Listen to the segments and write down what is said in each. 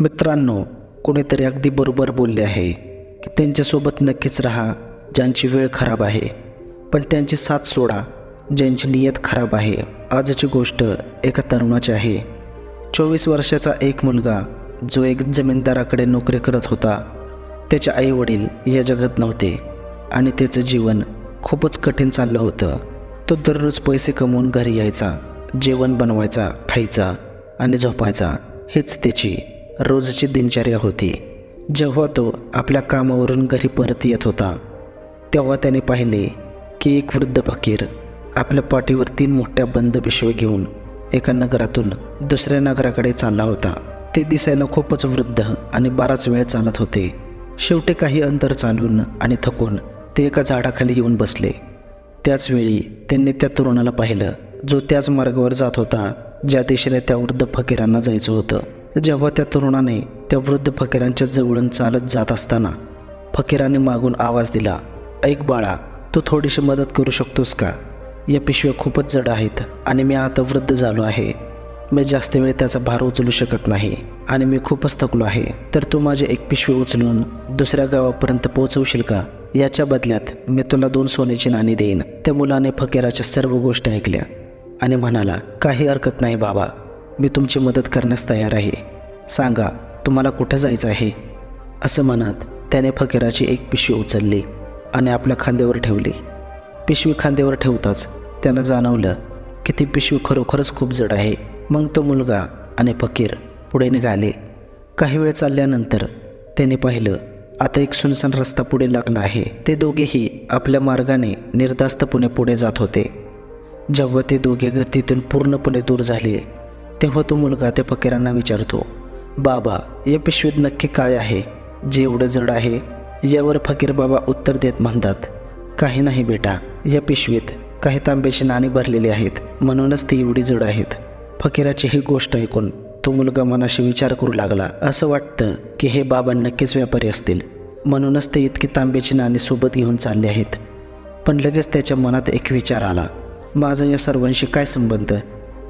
मित्रांनो कोणीतरी अगदी बरोबर बोलले आहे की त्यांच्यासोबत नक्कीच राहा ज्यांची वेळ खराब आहे. पण त्यांची साथ सोडा ज्यांची नियत खराब आहे. आजची गोष्ट एका तरुणाची आहे. चोवीस वर्षाचा एक मुलगा जो एक जमीनदाराकडे नोकरी करत होता. त्याचे आई वडील या जगत नव्हते आणि त्याचं जीवन खूपच कठीण चाललं होतं. तो दररोज पैसे कमवून घरी यायचा जेवण बनवायचा खायचा आणि झोपायचा हेच त्याची रोजची दिनचर्या होती. जेव्हा तो आपल्या कामावरून घरी परत येत होता तेव्हा त्याने पाहिले की एक वृद्ध फकीर आपल्या पाठीवर तीन मोठ्या बंद पिशव्या घेऊन एका नगरातून दुसऱ्या नगराकडे चालला होता. ते दिसायला खूपच वृद्ध आणि बराच वेळ चालत होते. शेवटी काही अंतर चालून आणि थकून ते एका झाडाखाली येऊन बसले. त्याचवेळी त्यांनी त्या तरुणाला पाहिलं जो त्याच मार्गावर जात होता ज्या दिशेने त्या वृद्ध फकीरांना जायचं होतं. जेव्हा त्या तरुणाने त्या वृद्ध फकीरांच्या जवळून चालत जात असताना फकीराने मागून आवाज दिला ऐक बाळा तू थोडीशी मदत करू शकतोस का? या पिशव्या खूपच जड आहेत आणि मी आता वृद्ध झालो आहे. मी जास्त वेळ त्याचा भार उचलू शकत नाही आणि मी खूपच थकलो आहे. तर तू माझी एक पिशवी उचलून दुसऱ्या गावापर्यंत पोहोचवशील का? याच्या बदल्यात मी तुला दोन सोन्याची नाणी देईन. त्या मुलाने फकीराच्या सर्व गोष्टी ऐकल्या आणि म्हणाला काही हरकत नाही बाबा. मी तुमची मदत करण्यास तयार आहे. सांगा तुम्हाला कुठं जायचं आहे? असं म्हणत त्याने फकीराची एक पिशवी उचलली आणि आपल्या खांद्यावर ठेवली. पिशवी खांद्यावर ठेवताच त्याला जाणवलं की ती पिशवी खरोखरच खूप जड आहे. मग तो मुलगा आणि फकीर पुढे निघाले. काही वेळ चालल्यानंतर त्याने पाहिलं आता एक सुनसान रस्ता पुढे लागला आहे. ते दोघेही आपल्या मार्गाने निर्धास्तपणे पुढे जात होते. जेव्हा ते दोघे गर्दीतून पूर्णपणे दूर झाले तेव्हा तो मुलगा त्या फकीरांना विचारतो बाबा या पिशवीत नक्की काय आहे? जे एवढं जड आहे यावर फकीर बाबा उत्तर देत म्हणतात काही नाही बेटा या पिशवीत काही तांब्याची नाणी भरलेली आहेत म्हणूनच ती एवढी जड आहेत. फकीराची ही गोष्ट ऐकून तो मुलगा मनाशी विचार करू लागला. असं वाटतं की हे बाबा नक्कीच व्यापारी असतील म्हणूनच ते इतकी तांब्याची नाणी सोबत घेऊन चालले आहेत. पण लगेच त्याच्या मनात एक विचार आला माझा या सर्वांशी काय संबंध?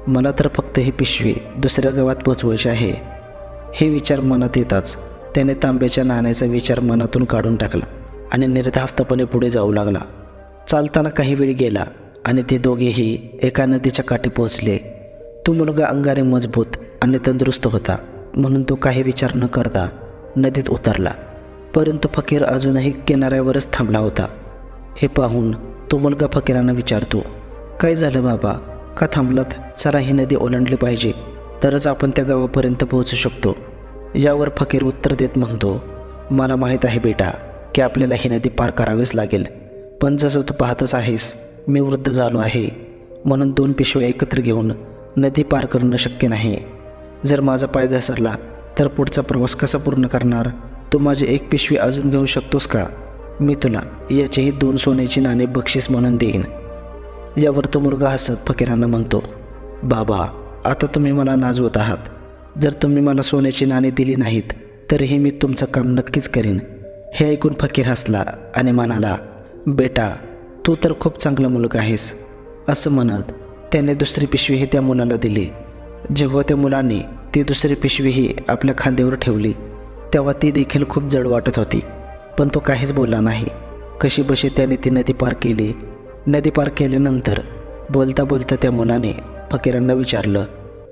मला तर फक्त ही पिशवी दुसऱ्या गावात पोचवायची आहे. हे विचार मनात येताच त्याने तांब्याच्या नाण्याचा विचार मनातून काढून टाकला आणि निर्धास्तपणे पुढे जाऊ लागला. चालताना काही वेळ गेला आणि ते दोघेही एका नदीच्या काठी पोहोचले. तो मुलगा अंगाने मजबूत आणि तंदुरुस्त होता म्हणून तो काही विचार न करता नदीत उतरला. परंतु फकीर अजूनही किनाऱ्यावरच थांबला होता. हे पाहून तो मुलगा फकीरांना विचारतो काय झालं बाबा? का थांबलात? चला ही नदी ओलांडली पाहिजे. तरच आपण त्या गावापर्यंत पोहोचू शकतो. यावर फकीर उत्तर देत म्हणतो मला माहीत आहे बेटा की आपल्याला ही नदी पार करावीच लागेल. पण जसं तू पाहतच आहेस मी वृद्ध झालो आहे. म्हणून दोन पिशव्या एकत्र घेऊन नदी पार करणं शक्य नाही. जर माझा पाय घसरला तर पुढचा प्रवास कसा पूर्ण करणार? तू माझी एक पिशवी अजून घेऊ शकतोस का? मी तुला याचीही दोन सोन्याची नाणे बक्षीस म्हणून देईन. यावर तो मुलगा हसत फकीरांना म्हणतो बाबा आता तुम्ही मला नाजवत आहात. जर तुम्ही मला सोन्याची नाणी दिली नाहीत तरीही मी तुमचं काम नक्कीच करीन. हे ऐकून फकीर हसला आणि म्हणाला बेटा तू तर खूप चांगला मुलगा आहेस. असं म्हणत त्याने दुसरी पिशवीही त्या मुलाला दिली. जेव्हा त्या मुलाने ती दुसरी पिशवीही आपल्या खांद्यावर ठेवली तेव्हा ती देखील खूप जड वाटत होती. पण तो काहीच बोलला नाही. कशी बशी त्याने ती नदी पार केली नदी पार केल्यानंतर बोलता बोलता त्या मुलाने फकीरांना विचारलं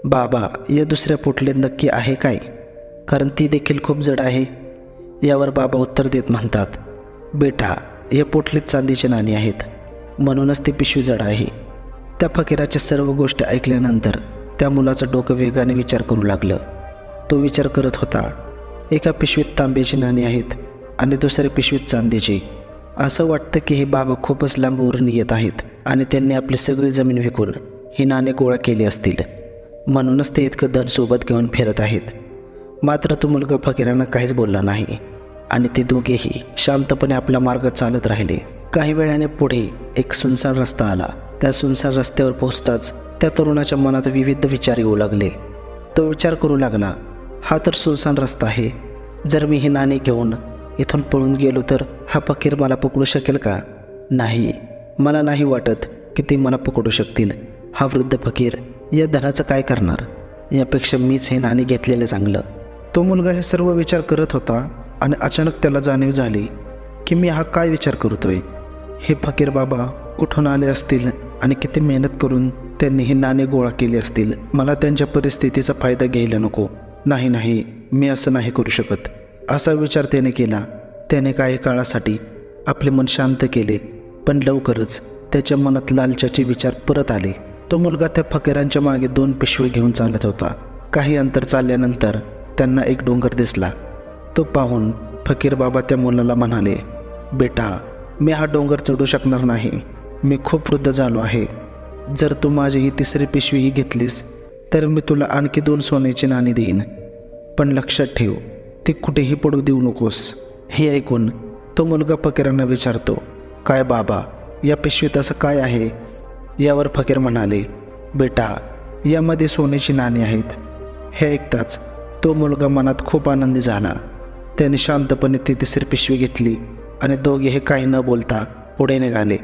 बाबा या दुसऱ्या पोटले नक्की आहे काय? कारण ती देखील खूप जड आहे. यावर बाबा उत्तर देत म्हणतात बेटा या पोटलीत चांदीची नाणी आहेत. म्हणूनच ती पिशवी जड आहे. त्या फकीराच्या सर्व गोष्टी ऐकल्यानंतर त्या मुलाचं डोकं वेगाने विचार करू लागलं. तो विचार करत होता एका पिशवीत तांब्याची नाणी आहेत आणि दुसऱ्या पिशवीत चांदीची. असं वाटतं की हे बाबा खूपच लांबवरून येत आहेत आणि त्यांनी आपली सगळी जमीन विकून ही नाणे गोळा केली असतील. म्हणूनच ते इतकं धन सोबत घेऊन फिरत आहेत. मात्र तो मुलगा फकीरांना काहीच बोलला नाही आणि ते दोघेही शांतपणे आपला मार्ग चालत राहिले. काही वेळाने पुढे एक सुनसान रस्ता आला. त्या सुनसान रस्त्यावर पोहोचताच त्या तरुणाच्या मनात विविध विचार येऊ लागले. तो विचार करू लागला हा तर सुनसान रस्ता आहे. जर मी ही नाणे घेऊन इथून पळून गेलो तर हा फकीर मला पकडू शकेल का? नाही. मला नाही वाटत की ते मला पकडू शकतील. हा वृद्ध फकीर या धनाचं काय करणार? यापेक्षा मीच हे नाणे घेतलेलं चांगलं. तो मुलगा हे सर्व विचार करत होता आणि अचानक त्याला जाणीव झाली की मी हा काय विचार करतोय? हे फकीर बाबा कुठून आले असतील आणि किती मेहनत करून त्यांनी ही नाणे गोळा केली असतील? मला त्यांच्या परिस्थितीचा फायदा घ्यायला नको. नाही नाही. मी असं नाही करू शकत. असा विचार त्याने केला. त्याने काही काळासाठी आपले मन शांत केले पण लवकरच त्याच्या मनात लालच्याचे विचार परत आले. तो मुलगा त्या फकीरांच्या मागे दोन पिशवे घेऊन चालत होता. काही अंतर चालल्यानंतर त्यांना एक डोंगर दिसला. तो पाहून फकीर बाबा त्या मुलाला म्हणाले बेटा मी हा डोंगर चढू शकणार नाही. मी खूप वृद्ध झालो आहे. जर तू माझी ही तिसरी पिशवीही घेतलीस तर मी तुला आणखी दोन सोन्याची नाणी देईन. पण लक्षात ठेव ती कुठेही पडू देऊ नकोस. हे ऐकून तो मुलगा फकीरांना विचारतो काय बाबा या पिशवीत असं काय आहे? यावर फकीर म्हणाले बेटा यामध्ये सोन्याची नाणी आहेत. हे ऐकताच तो मुलगा मनात खूप आनंदी झाला. त्याने शांतपणे ती तिसरी पिशवी घेतली आणि दोघेही काही न बोलता पुढे निघाले.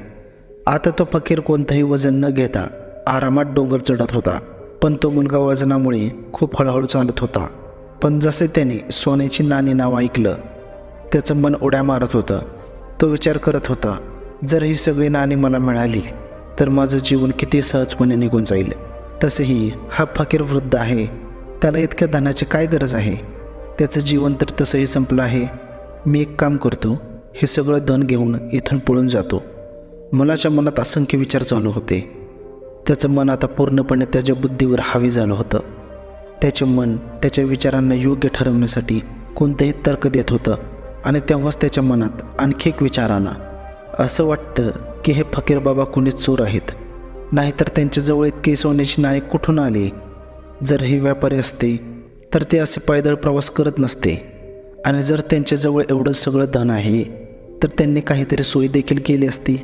आता तो फकीर कोणतंही वजन न घेता आरामात डोंगर चढत होता पण तो मुलगा वजनामुळे खूप हळूहळू चालत होता. पण जसे त्याने सोन्याची नाणी नाव ऐकलं त्याचं मन उड्या मारत होतं. तो विचार करत होता जर ही सगळी नाणी मला मिळाली तर माझं जीवन किती सहजपणे निघून जाईल. तसेही हा फकीर वृद्ध आहे त्याला इतक्या धनाची काय गरज आहे? त्याचं जीवन तर तसंही संपलं आहे. मी एक काम करतो हे सगळं धन घेऊन इथून पळून जातो. मुलाच्या मनात असंख्य विचार चालू होते. त्याचं मन आता पूर्णपणे त्याच्या बुद्धीवर हावी झालं होतं. त्याचे मन त्याच्या विचारांना योग्य ठरवण्यासाठी कोणतंही तर्क देत होतं. आणि तेव्हाच त्याच्या मनात आणखी एक विचार आला. असं वाटतं की हे फकीर बाबा कुणीच चोर आहेत. नाहीतर त्यांच्याजवळ इतकी सोन्याची नाणी कुठून आली? जर हे व्यापारी असते तर ते असे पायदळ प्रवास करत नसते. आणि जर त्यांच्याजवळ एवढं सगळं धन आहे तर त्यांनी काहीतरी सोयी देखील केली असती.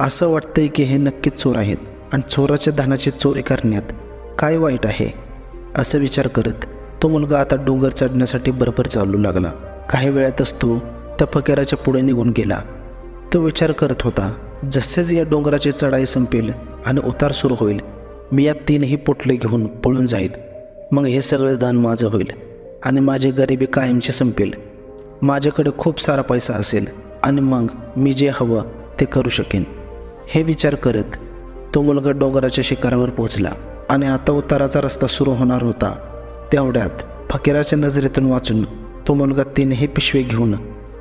असं वाटतंय की हे नक्कीच चोर आहेत. आणि चोराच्या धनाची चोरी करण्यात काय वाईट आहे? असं विचार करत तो मुलगा आता डोंगर चढण्यासाठी बरोबर चालू लागला. काही वेळातच तो त्या फकीराच्या पुढे निघून गेला. तो विचार करत होता जसेच या डोंगराची चढाई संपेल आणि उतार सुरू होईल मी या तीनही पोटले घेऊन पळून जाईल. मग हे सगळं दान माझं होईल आणि माझी गरिबी कायमची संपेल. माझ्याकडे खूप सारा पैसा असेल आणि मग मी जे हवं ते करू शकेन. हे विचार करत तो मुलगा डोंगराच्या शिखरावर पोहोचला. आणि आता उताराचा रस्ता सुरू होणार होता. तेवढ्यात फकीराच्या नजरेतून वाचून तो मुलगा तीनही पिशवे घेऊन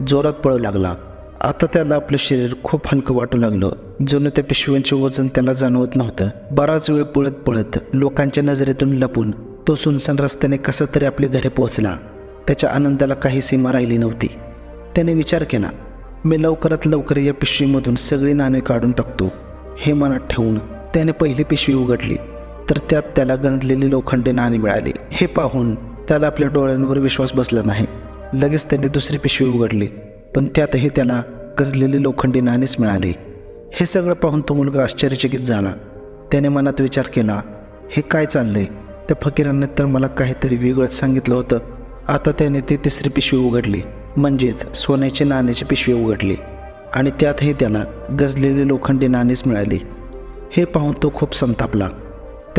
जोरात पळू लागला. आता त्याला आपलं शरीर खूप हलकं वाटू लागलं. जणू त्या पिशव्यांचे वजन त्याला जाणवत नव्हतं. बराच वेळ पळत पळत लोकांच्या नजरेतून लपून तो सुनसान रस्त्याने कसा तरी आपल्या घरी पोहोचला. त्याच्या आनंदाला काही सीमा राहिली नव्हती. त्याने विचार केला मी लवकरात लवकर या पिशवीमधून सगळी नाणे काढून टाकतो. हे मनात ठेवून त्याने पहिली पिशवी उघडली. तर त्यात त्याला गंजलेली लोखंडी नाणी मिळाली. हे पाहून त्याला आपल्या डोळ्यांवर विश्वास बसला नाही. लगेच त्याने दुसरी पिशवी उघडली पण त्यातही त्याला गंजलेली लोखंडी नाणीच मिळाली. हे सगळं पाहून तो मुलगा आश्चर्यचकित झाला. त्याने मनात विचार केला हे काय चाललंय? त्या फकीरांनी तर मला काहीतरी वेगळंच सांगितलं होतं. आता त्याने ती तिसरी पिशवी उघडली म्हणजेच सोन्याची नाण्याची पिशवी उघडली. आणि त्यातही त्याला गजलेली लोखंडी नाणीच मिळाली. हे पाहून तो खूप संतापला.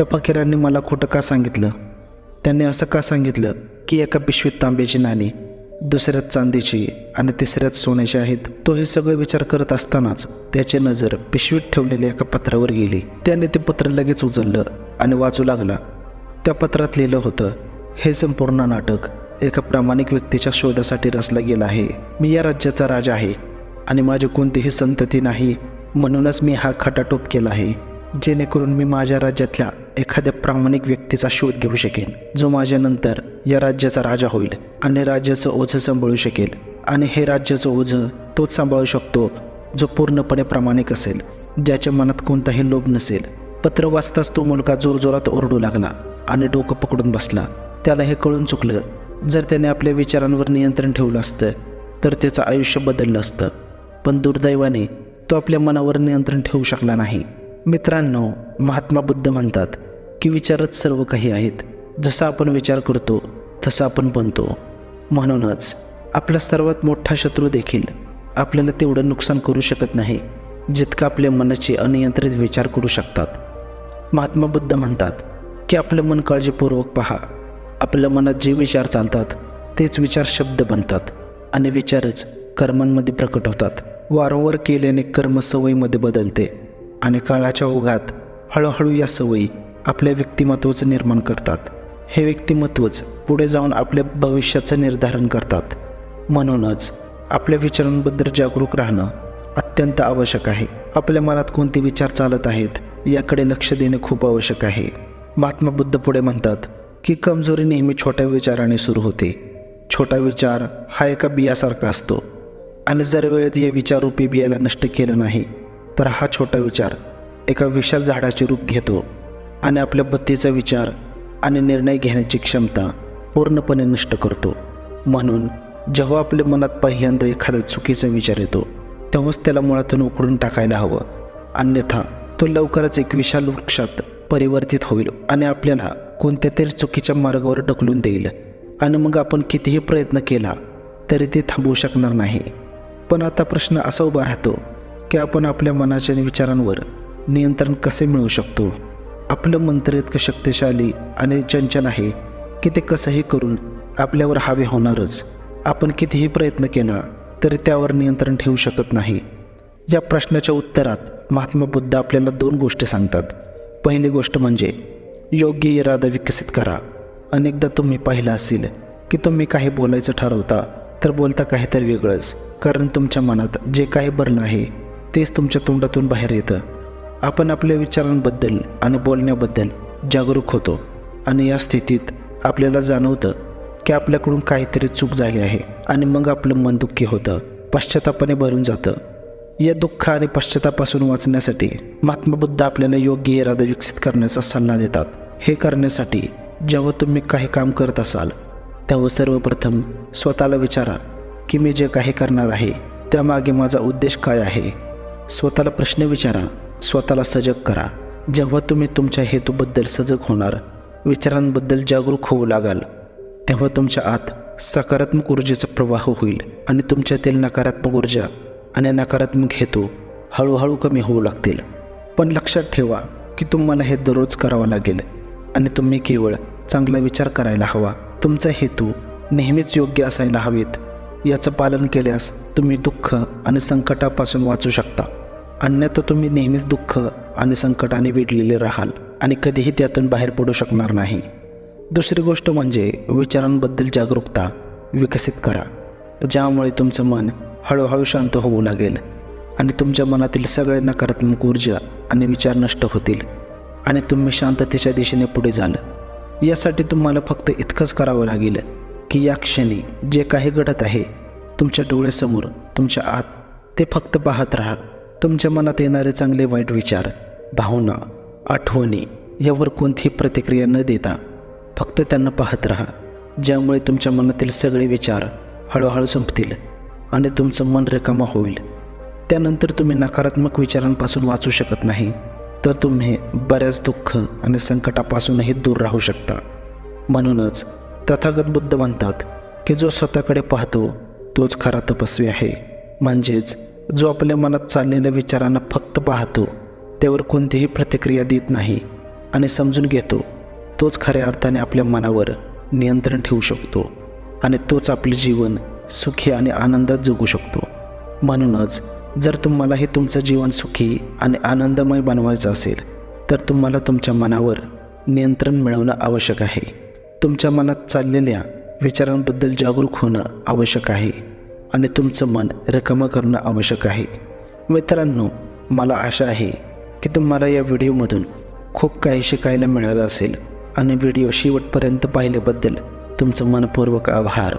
त्या फकीरांनी मला खोटं का सांगितलं? त्यांनी असं का सांगितलं की एका पिशवीत तांब्याची नाणी दुसऱ्यात चांदीची आणि तिसऱ्यात सोन्याची आहेत? तो हे सगळं विचार करत असतानाच त्याची नजर पिशवीत ठेवलेल्या एका पत्रावर गेली. त्याने ते पत्र लगेच उचललं आणि वाचू लागला. त्या पत्रात लिहिलं होतं हे संपूर्ण नाटक एका प्रामाणिक व्यक्तीच्या शोधासाठी रचलं गेलं आहे. मी या राज्याचा राजा आहे आणि माझी कोणतीही संतती नाही. म्हणूनच मी हा खटाटोप केला आहे. जेणेकरून मी माझ्या राज्यातल्या एखाद्या प्रामाणिक व्यक्तीचा शोध घेऊ शकेन जो माझ्यानंतर या राज्याचा राजा होईल आणि राज्याचं ओझं सांभाळू शकेल. आणि हे राज्याचं ओझं तोच सांभाळू शकतो जो पूर्णपणे प्रामाणिक असेल ज्याच्या मनात कोणताही लोभ नसेल. पत्र वाचताच तो मुलगा जोरजोरात ओरडू लागला आणि डोकं पकडून बसला. त्याला हे कळून चुकलं जर त्याने आपल्या विचारांवर नियंत्रण ठेवलं असतं तर त्याचं आयुष्य बदललं असतं. पण दुर्दैवाने तो आपल्या मनावर नियंत्रण ठेवू शकला नाही. मित्रांनो महात्मा बुद्ध म्हणतात की विचारच सर्व काही आहेत. जसा आपण विचार करतो तसा आपण बनतो. म्हणूनच आपला सर्वात मोठा शत्रू देखील आपल्याला तेवढं नुकसान करू शकत नाही जितकं आपल्या मनाचे अनियंत्रित विचार करू शकतात. महात्मा बुद्ध म्हणतात की आपलं मन काळजीपूर्वक पहा. आपल्या मनात जे विचार चालतात तेच विचार शब्द बनतात आणि विचारच कर्मांमध्ये प्रकट होतात. वारंवार केल्याने कर्म सवयीमध्ये बदलते. आणि काळाच्या ओघात हळूहळू या सवयी आपल्या व्यक्तिमत्वाचं निर्माण करतात. हे व्यक्तिमत्वच पुढे जाऊन आपल्या भविष्याचं निर्धारण करतात. म्हणूनच आपल्या विचारांबद्दल जागरूक राहणं अत्यंत आवश्यक आहे. आपल्या मनात कोणते विचार चालत आहेत याकडे लक्ष देणे खूप आवश्यक आहे. महात्मा बुद्ध पुढे म्हणतात की कमजोरी नेहमी छोट्या विचाराने सुरू होते. छोटा विचार हा एका बियासारखा असतो. आणि जर वेळेत या विचाररूपी बियाला नष्ट केलं नाही तर हा छोटा विचार एका विशाल झाडाचे रूप घेतो आणि आपल्या बत्तीचा विचार आणि निर्णय घेण्याची क्षमता पूर्णपणे नष्ट करतो. म्हणून जेव्हा आपल्या मनात पहिल्यांदा एखादा चुकीचा विचार येतो तेव्हाच त्याला मुळातून उकडून टाकायला हवं. अन्यथा तो लवकरच एक विशाल वृक्षात परिवर्तित होईल आणि आपल्याला कोणत्या तरी चुकीच्या मार्गावर ढकलून देईल. आणि मग आपण कितीही प्रयत्न केला तरी ते थांबवू शकणार नाही. पण आता प्रश्न असा उभा राहतो की आपण आपल्या मनाच्या विचारांवर नियंत्रण कसे मिळवू शकतो? आपलं मंत्र इतकं शक्तिशाली आणि चंचल आहे की ते कसंही करून आपल्यावर हवे होणारच. आपण कितीही प्रयत्न केला तरी त्यावर नियंत्रण ठेवू शकत नाही. या प्रश्नाच्या उत्तरात महात्मा बुद्ध आपल्याला दोन गोष्टी सांगतात. पहिली गोष्ट म्हणजे योग्य इरादा विकसित करा. अनेकदा तुम्ही पाहिलं असेल की तुम्ही काही बोलायचं ठरवता तर बोलता काहीतरी वेगळंच कारण तुमच्या मनात जे काही भरलं आहे तेच तुमच्या तोंडातून बाहेर येतं. आपण आपल्या विचारांबद्दल आणि बोलण्याबद्दल जागरूक होतो आणि या स्थितीत आपल्याला जाणवतं की आपल्याकडून काहीतरी चूक झाली आहे आणि मग आपलं मन दुःखी होतं पश्चातापाने भरून जातं. या दुःख आणि पश्चातापासून वाचण्यासाठी महात्मा बुद्ध आपल्याला योग्य इरादा विकसित करण्याचा सल्ला देतात. हे करण्यासाठी जेव्हा तुम्ही काही काम करत असाल तेव्हा सर्वप्रथम स्वतःला विचारा की मी जे काही करणार आहे त्यामागे माझा उद्देश काय आहे? स्वतःला प्रश्न विचारा स्वतःला सजग करा. जेव्हा तुम्ही तुमच्या हेतूबद्दल सजग होणार विचारांबद्दल जागरूक होऊ लागाल तेव्हा तुमच्या आत सकारात्मक ऊर्जेचा प्रवाह होईल आणि तुमच्यातील नकारात्मक ऊर्जा आणि नकारात्मक हेतू हळूहळू कमी होऊ लागतील. पण लक्षात ठेवा की तुम्हाला हे दररोज करावं लागेल आणि तुम्ही केवळ चांगला विचार करायला हवा. तुमचा हेतू नेहमीच योग्य असायला हवेत याचं पालन केल्यास तुम्ही दुःख आणि संकटापासून वाचू शकता. अन्यथा तुम्ही नेहमीच दुःख आणि संकटाने वेढलेले राहाल आणि कधीही त्यातून बाहेर पडू शकणार नाही. दुसरी गोष्ट म्हणजे विचारांबद्दल जागरूकता विकसित करा. ज्यामुळे तुमचं मन हळूहळू शांत होऊ लागेल आणि तुमच्या मनातील सगळे नकारात्मक ऊर्जा आणि विचार नष्ट होतील आणि तुम्ही शांततेच्या दिशेने पुढे जाल. यासाठी तुम्हाला फक्त इतकंच करावं लागेल की या क्षणी जे काही घडत आहे तुमच्या डोळ्यासमोर तुमच्या आत ते फक्त पाहत राहा. तुमच्या मनात येणारे चांगले वाईट विचार भावना आठवणी यावर कोणतीही प्रतिक्रिया न देता फक्त त्यांना पाहत राहा ज्यामुळे तुमच्या मनातील सगळे विचार हळूहळू संपतील आणि तुमचं मन रिकामा होईल. त्यानंतर तुम्ही नकारात्मक विचारांपासून वाचू शकत नाही तर तुम्ही बऱ्याच दुःख आणि संकटापासूनही दूर राहू शकता. म्हणूनच तथागत बुद्ध म्हणतात की जो स्वतःकडे पाहतो तोच खरा तपस्वी आहे. म्हणजेच जो आपल्या मनात चाललेल्या विचारांना फक्त पाहतो त्यावर कोणतीही प्रतिक्रिया देत नाही आणि समजून घेतो तोच खऱ्या अर्थाने आपल्या मनावर नियंत्रण ठेवू शकतो आणि तोच आपले जीवन सुखी आणि आनंदात जगू शकतो. म्हणूनच जर तुम्हालाही तुमचं जीवन सुखी आणि आनंदमय बनवायचं असेल तर तुम्हाला तुमच्या मनावर नियंत्रण मिळवणं आवश्यक आहे. तुमच्या मनात चाललेल्या विचारांबद्दल जागरूक होणं आवश्यक आहे. आणि तुमचं मन रिकामं करणं आवश्यक आहे. मित्रांनो मला आशा आहे की तुम्हाला या व्हिडिओमधून खूप काही शिकायला मिळालं असेल आणि व्हिडिओ शेवटपर्यंत पाहिल्याबद्दल तुमचं मनपूर्वक आभार.